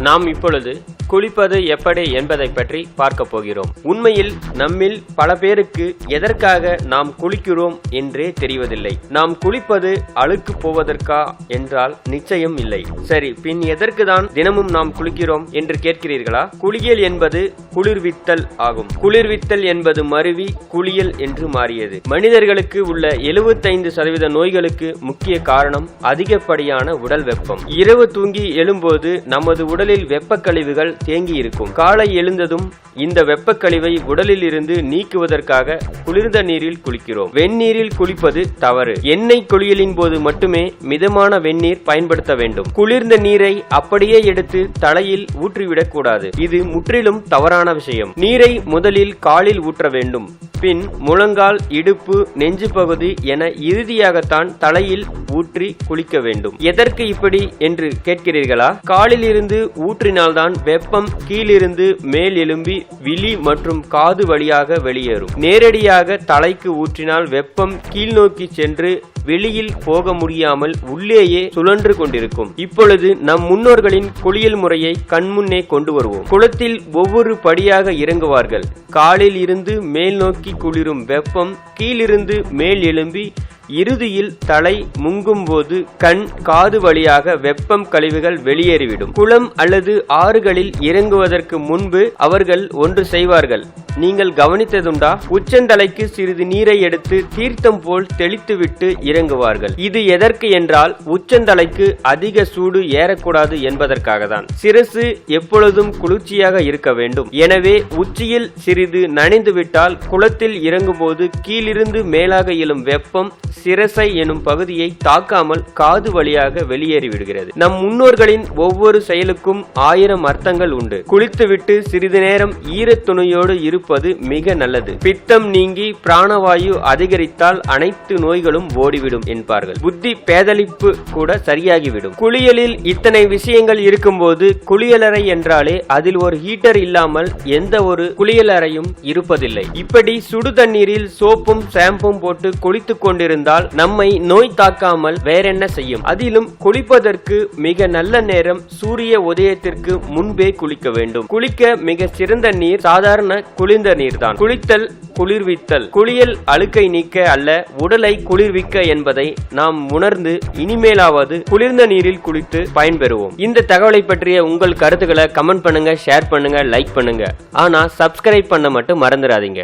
நாம் இப்பொழுது குளிப்பது எப்படி என்பதை பற்றி பார்க்க போகிறோம். உண்மையில் நம்மில் பல பேருக்கு எதற்காக நாம் குளிக்கிறோம் என்றே தெரிவதில்லை. நாம் குளிப்பது அழுக்கு போவதற்கா என்றால் நிச்சயம் இல்லை. சரி பின் எதற்கு தான் தினமும் நாம் குளிக்கிறோம் என்று கேட்கிறீர்களா? குளியல் என்பது குளிர்வித்தல் ஆகும். குளிர்வித்தல் என்பது மருவி குளியல் என்று மாறியது. மனிதர்களுக்கு உள்ள எழுபத்தைந்து சதவீத நோய்களுக்கு முக்கிய காரணம் அதிகப்படியான உடல் வெப்பம். இரவு தூங்கி எழும்போது நமது உடலில் வெப்பக்கழிவுகள் தேங்கி இருக்கும் காலை எழுந்ததும் இந்த வெப்பக்கழிவை உடலில் இருந்து நீக்குவதற்காக குளிர்ந்த நீரில் குளிக்கிறோம். வெந்நீரில் குளிப்பது தவறு. எண்ணெய் குளியலின் போது மட்டுமே மிதமான வெந்நீர் பயன்படுத்த வேண்டும். குளிர்ந்த நீரை அப்படியே எடுத்து தலையில் ஊற்றிவிடக் கூடாது. இது முற்றிலும் தவறான விஷயம். நீரை முதலில் காலில் ஊற்ற வேண்டும். பின் முழங்கால் இடுப்பு நெஞ்சு பகுதி என இறுதியாகத்தான் தலையில் ஊற்றி குளிக்க வேண்டும். எதற்கு இப்படி என்று கேட்கிறீர்களா? காலில் இருந்து ஊற்றினால்தான் வெப்பம் கீழிருந்து மேல் எழும்பி விழி மற்றும் காது வழியாக வெளியேறும். நேரடியாக தலைக்கு ஊற்றினால் வெப்பம் கீழ்நோக்கி சென்று வெளியில் போக முடியாமல் உள்ளேயே சுழன்று கொண்டிருக்கும். இப்பொழுது நம் முன்னோர்களின் குளியல் முறையை கண்முன்னே கொண்டு வருவோம். குளத்தில் ஒவ்வொரு படியாக இறங்குவார்கள். காலில் இருந்து மேல் நோக்கி குளிரும் வெப்பம் கீழிருந்து மேல் எழும்பி இறுதியில் தலை முங்கும் போது கண் காது வழியாக வெப்பம் கழிவுகள் வெளியேறிவிடும். குளம் அல்லது ஆறுகளில் இறங்குவதற்கு முன்பு அவர்கள் ஒன்று செய்வார்கள். நீங்கள் கவனித்ததுண்டா? உச்சந்தலைக்கு சிறிது நீரை எடுத்து தீர்த்தம் போல் தெளித்துவிட்டு இறங்குவார்கள். இது எதற்கு என்றால் உச்சந்தலைக்கு அதிக சூடு ஏறக்கூடாது என்பதற்காக தான் சிரசு எப்பொழுதும் குளிர்ச்சியாக இருக்க வேண்டும். எனவே உச்சியில் சிறிது நனைந்துவிட்டால் குளத்தில் இறங்கும்போது கீழிருந்து மேலாக எழும் வெப்பம் சிரசை எனும் பகுதியை தாக்காமல் காது வழியாக வெளியேறிவிடுகிறது. நம் முன்னோர்களின் ஒவ்வொரு செயலுக்கும் ஆயிரம் அர்த்தங்கள் உண்டு. குளித்துவிட்டு சிறிது நேரம் ஈரத் இரு இருப்பது மிக நல்லது. பித்தம் நீங்கி பிராணவாயு அதிகரித்தால் அனைத்து நோய்களும் ஓடிவிடும் என்பார்கள். புத்தி பேதளிப்பு கூட சரியாகிவிடும். குளியலில் இத்தனை விஷயங்கள் இருக்கும்போது குளியலறை என்றாலே அதில் ஒரு ஹீட்டர் இல்லாமல் எந்த ஒரு குளியலறையும் இருப்பதில்லை. இப்படி சுடு தண்ணீரில் சோப்பும் ஷாம்பும் போட்டு குளித்துக் கொண்டிருந்தால் நம்மை நோய் தாக்காமல் வேறென்ன செய்யும்? அதிலும் குளிப்பதற்கு மிக நல்ல நேரம் சூரிய உதயத்திற்கு முன்பே குளிக்க வேண்டும். குளிக்க மிக சிறந்த நீர் சாதாரண குளிர்ந்த நீர்தான். குளித்தல் குளிர்வித்தல். குளியல் அழுக்கை நீக்க அல்ல உடலை குளிர்விக்க என்பதை நாம் உணர்ந்து இனிமேலாவது குளிர்ந்த நீரில் குளித்து பயன்பெறுவோம். இந்த தகவலை பற்றிய உங்கள் கருத்துக்களை கமெண்ட் பண்ணுங்க ஷேர் பண்ணுங்க லைக் பண்ணுங்க. ஆனா சப்ஸ்கிரைப் பண்ண மட்டும் மறந்துடாதீங்க.